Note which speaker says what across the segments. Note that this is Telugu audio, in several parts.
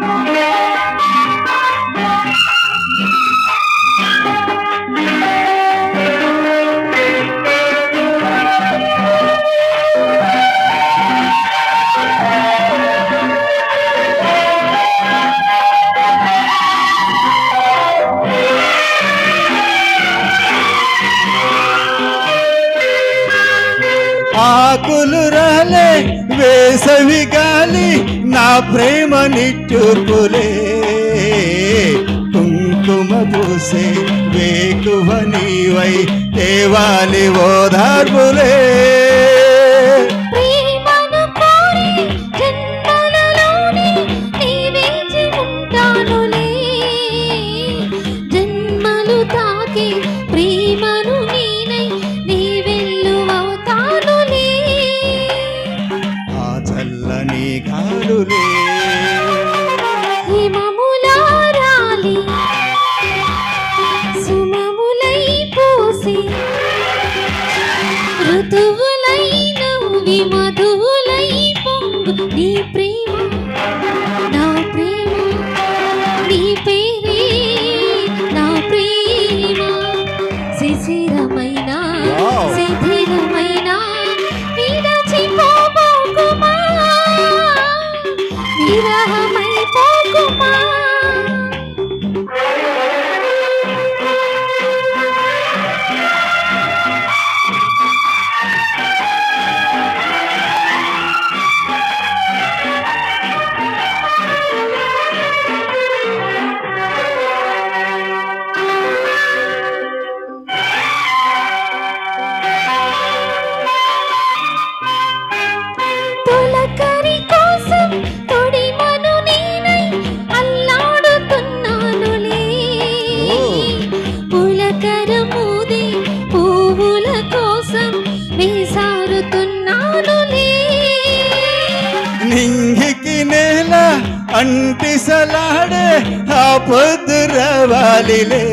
Speaker 1: Yeah. ఆకులు రాలే వేసవి గాలి నా ప్రేమ నిట్టూర్పులే. కుంకుమ పూసే వేకువ నీవై దేవాలి ఓదార్పులే.
Speaker 2: ఋతువులై నవ్వి మధువులై పొంగు నీ ప్రేమ నా ప్రేమ. నీ పేరే నా ప్రేమ. శిశిరమైన
Speaker 1: నింగికి నేల అంటిసలాడే ఆ పొద్దు రవాలిలే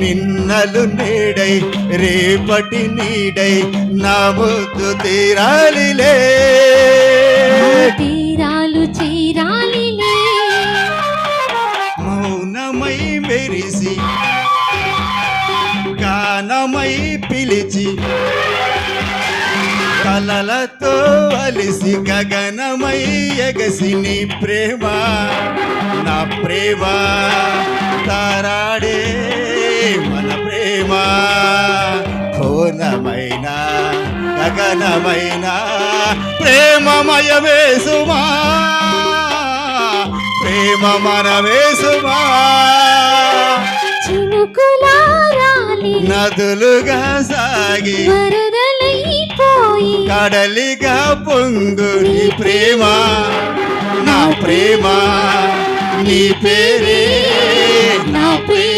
Speaker 1: నిన్నలు నేడై రేపటి నీడై నా ముద్దు తీరాలిలే.
Speaker 2: తీరాలు చీరాలిలే.
Speaker 1: మౌనమై మెరిసి గానమై పిలిచి కలలతో అలిసి గగనమై ఎగసి నీ ప్రేమ నా ప్రేమ తారాడే మన ప్రేమ. కోనమైన గగనమైన ప్రేమమయ సుమా ప్రేమ మన వేసుమా నదులుగా సాగి కడలిగా పొంగు నీ ప్రేమ నా ప్రేమ నీ పేరే. నా ప్రేమ.